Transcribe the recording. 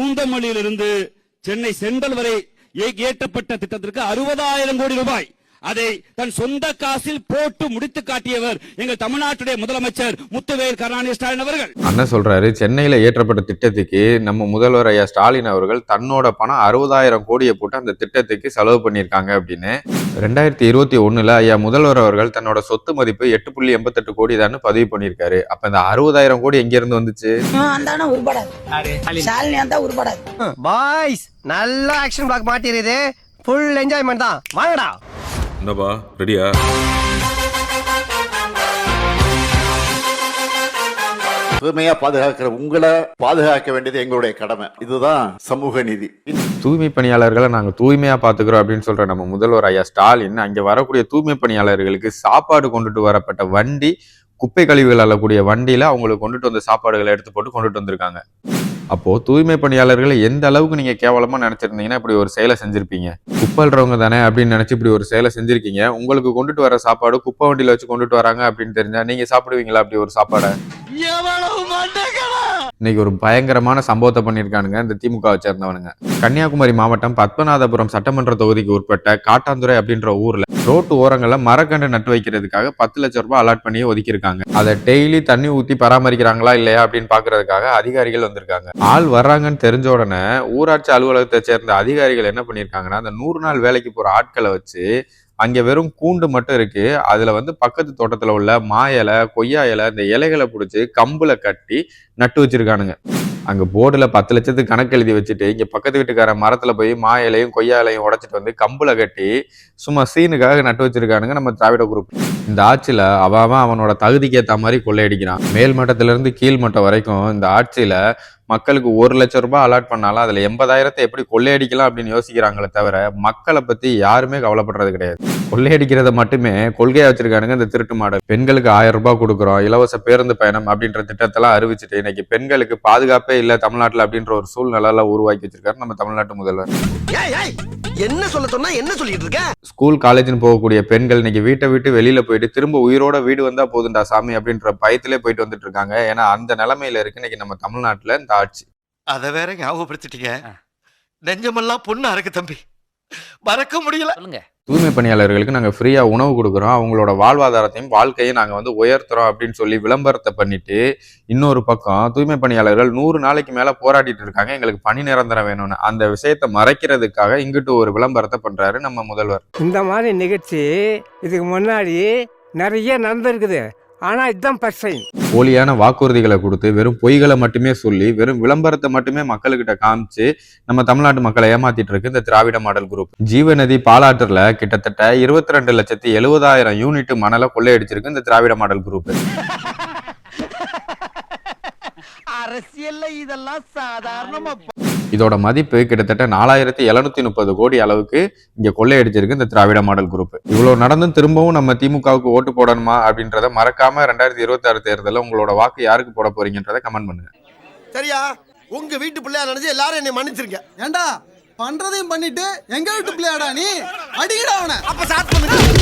பூந்தமல்லியிலிருந்து Chennai central வரை ஏற்றப்பட்ட திட்டத்திற்கு அறுபதாயிரம் கோடி ரூபாய். அதை தன் சொந்த காசில் போட்டு முடித்து காட்டியவர் எங்கள் தமிழ்நாட்டுடைய முதலமைச்சர் முத்துவேல் கருணாநிதி ஸ்டாலின் அவர்கள். அண்ணன் சொல்றாரு சென்னையில ஏற்றப்பட்ட திட்டத்துக்கு நம்ம முதல்வர் ஐயா ஸ்டாலின் அவர்கள் தன்னோட பணம் அறுபதாயிரம் கோடியை போட்டு அந்த திட்டத்துக்கு செலவு பண்ணியிருக்காங்க அப்படின்னு. ரெண்டாயிரத்தி இருபத்தி ஒண்ணுல ஐயா முதல்வர் அவர்கள் தன்னோட சொத்து மதிப்பு எட்டு புள்ளி எண்பத்தெட்டு கோடி தான் பதிவு பண்ணியிருக்காரு. அப்ப இந்த அறுபதாயிரம் கோடி எங்க இருந்து வந்துச்சு? பாய்ஸ் நல்ல ஆக்ஷன் பிளாக் மாட்டிருது ஃபுல் என்ஜாய்மெண்ட் தான். வாங்கடா. என்னப்பா? ரெடியா? தூய்மையா பாதுகாக்கிற உங்களை பாதுகாக்க வேண்டியது எங்களுடைய கடமை. இதுதான் சமூக நீதி. தூய்மை பணியாளர்களை நாங்க தூய்மையா பாத்துக்கிறோம் அப்படின்னு சொல்ற நம்ம முதல்வர் ஐயா ஸ்டாலின் அங்க வரக்கூடிய தூய்மை பணியாளர்களுக்கு சாப்பாடு கொண்டுட்டு வரப்பட்ட வண்டி குப்பை கழிவுகள் அள்ளக்கூடிய வண்டியில அவங்களுக்கு கொண்டுட்டு வந்த சாப்பாடுகளை எடுத்து போட்டு கொண்டுட்டு வந்திருக்காங்க. அப்போ தூய்மை பணியாளர்களை எந்த அளவுக்கு நீங்க கேவலமா நினைச்சிருந்தீங்கன்னா இப்படி ஒரு செயலை செஞ்சிருப்பீங்க? குப்பல்றவங்க தானே அப்படின்னு நினைச்சு இப்படி ஒரு செயலை செஞ்சிருக்கீங்க. உங்களுக்கு கொண்டுட்டு வர சாப்பாடு குப்பை வண்டியில வச்சு கொண்டுட்டு வராங்க அப்படின்னு தெரிஞ்சா நீங்க சாப்பிடுவீங்களா அப்படி ஒரு சாப்பாடை? இன்னைக்கு ஒரு பயங்கரமான சம்பவத்தை பண்ணியிருக்கானுங்க இந்த திமுகவை சேர்ந்தவனுங்க. கன்னியாகுமரி மாவட்டம் பத்மநாதபுரம் சட்டமன்ற தொகுதிக்கு உட்பட்ட காட்டாந்துறை அப்படின்ற ஊர்ல ரோட்டு ஓரங்களை மரக்கன்று நட்டு வைக்கிறதுக்காக பத்து லட்சம் ரூபாய் அலாட் பண்ணி ஒதுக்கியிருக்காங்க. அதை டெய்லி தண்ணி ஊத்தி பராமரிக்கிறாங்களா இல்லையா அப்படின்னு பாக்குறதுக்காக அதிகாரிகள் வந்திருக்காங்க. ஆள் வர்றாங்கன்னு தெரிஞ்ச உடனே ஊராட்சி அலுவலகத்தை சேர்ந்த அதிகாரிகள் என்ன பண்ணியிருக்காங்கன்னா அந்த நூறு நாள் வேலைக்கு போற ஆட்களை வச்சு அங்கே வெறும் கூண்டு மட்டும் இருக்கு. அதில் வந்து பக்கத்து தோட்டத்தில் உள்ள மா இலை கொய்யா இலை இந்த இலைகளை பிடிச்சி கம்பில் கட்டி நட்டு வச்சிருக்கானுங்க. அங்கே போர்டில் பத்து லட்சத்துக்கு கணக்கு எழுதி வச்சுட்டு இங்கே பக்கத்து வீட்டுக்கார மரத்தில் போய் மா இலையும் கொய்யா இலையும் உடைச்சிட்டு வந்து கம்பில் கட்டி சும்மா சீனுக்காக நட்டு வச்சிருக்கானுங்க நம்ம திராவிட குரூப். இந்த ஆட்சியில் அவன் அவன் அவனோட தகுதிக்கு ஏற்ற மாதிரி கொள்ளையடிக்கிறான். மேல் மட்டத்திலேருந்து கீழ் மட்டம் வரைக்கும் இந்த ஆட்சியில் மக்களுக்கு ஒரு லட்சம் ரூபாய் அலாட் பண்ணாலும் அதுல எண்பதாயிரத்தை எப்படி கொள்ளையடிக்கலாம் அப்படின்னு யோசிக்கிறாங்களே தவிர மக்களை பத்தி யாருமே கவலைப்படுறது கிடையாது. கொள்ளையடிக்கிறத மட்டுமே கொள்கையா வச்சிருக்கானுங்க இந்த திருட்டு மாடல் பெண்களுக்கு ஆயிரம் ரூபாய் கொடுக்குறோம் இலவச பேருந்து பயணம் அப்படின்ற திட்டத்தெல்லாம் அறிவிச்சுட்டு இன்னைக்கு பெண்களுக்கு பாதுகாப்பே இல்ல தமிழ்நாட்டுல அப்படின்ற ஒரு சூழ்நிலை உருவாக்கி வச்சிருக்காரு நம்ம தமிழ்நாட்டு முதல்வர். என்ன சொல்ல சொன்னா என்ன சொல்லிட்டு இருக்க? ஸ்கூல் காலேஜ்னு போகக்கூடிய பெண்கள் இன்னைக்கு வீட்டை விட்டு வெளியில போயிட்டு திரும்ப உயிரோட வீடு வந்தா போதுண்டா சாமி அப்படின்ற பயத்திலே போயிட்டு வந்துட்டு இருக்காங்க. ஏன்னா அந்த நிலைமையில இருக்கு. இன்னைக்கு நம்ம தமிழ்நாட்டுல இந்த ஆட்சி அத வேற ஞாபகப்படுத்திட்டீங்க. நெஞ்சமெல்லாம் பொண்ணா இருக்கு தம்பி. மறக்க முடியல. தூய்மை பணியாளர்களுக்கு நாங்க ஃப்ரீயா உணவு கொடுக்குறோம். அவங்களோட வாழ்வாதாரத்தையும் வாழ்க்கையும் நாங்க வந்து உயர்த்துறோம் அப்படின்னு சொல்லி விளம்பரத்தை பண்ணிட்டு இன்னொரு பக்கம் தூய்மை பணியாளர்கள் நூறு நாளைக்கு மேல போராடிட்டு இருக்காங்க. எங்களுக்கு பணி நிரந்தரம் வேணும்னு. அந்த விஷயத்தை மறைக்கிறதுக்காக இங்கிட்டு ஒரு விளம்பரத்தை பண்றாரு நம்ம முதல்வர். இந்த மாதிரி நிகழ்ச்சி இதுக்கு முன்னாடி நிறைய நடந்திருக்குது. ஆனா இதுதான் டைம் போலியான வாக்குறுதிகளை கொடுத்து வெறும் பொய்களை மட்டுமே சொல்லி வெறும் விளம்பரத்தை மட்டுமே மக்கள்கிட்ட காமிச்சு நம்ம தமிழ்நாட்டு மக்களை ஏமாத்திட்டு இருக்கு இந்த திராவிட மாடல் குரூப் ஜீவநதி பாலாற்றுல கிட்டத்தட்ட இருபத்தி ரெண்டு லட்சத்தி எழுபதாயிரம் யூனிட் மணலை கொள்ளையடிச்சிருக்கு இந்த திராவிட மாடல் குரூப் அரசியல்ல இதெல்லாம் சாதாரணமா இதோட மதிப்பு கிட்டத்தட்ட நாலாயிரத்தி எழுநூத்தி முப்பது கோடி அளவுக்கு இங்க கொள்ளையடிச்சிருக்கு இந்த திராவிட மாடல் குரூப். இவ்வளவு நடந்தும் திரும்பவும் நம்ம திமுகவுக்கு ஓட்டு போடணுமா அப்படின்றத மறக்காம ரெண்டாயிரத்தி இருபத்தி ஆறு தேர்தலில் உங்களோட வாக்கு யாருக்கு போட போறீங்கன்றத கமெண்ட் பண்ணுங்க. சரியா? உங்க வீட்டு பிள்ளையா நினைச்சு எல்லாரும் என்னை மன்னிச்சிருங்க. ஏண்டா? பண்றதையும் பண்ணிட்டு எங்க வீட்டு பிள்ளையாடா நீ? அடிக்கடா அவனை. அப்ப ஸ்டார்ட் பண்ணுங்க.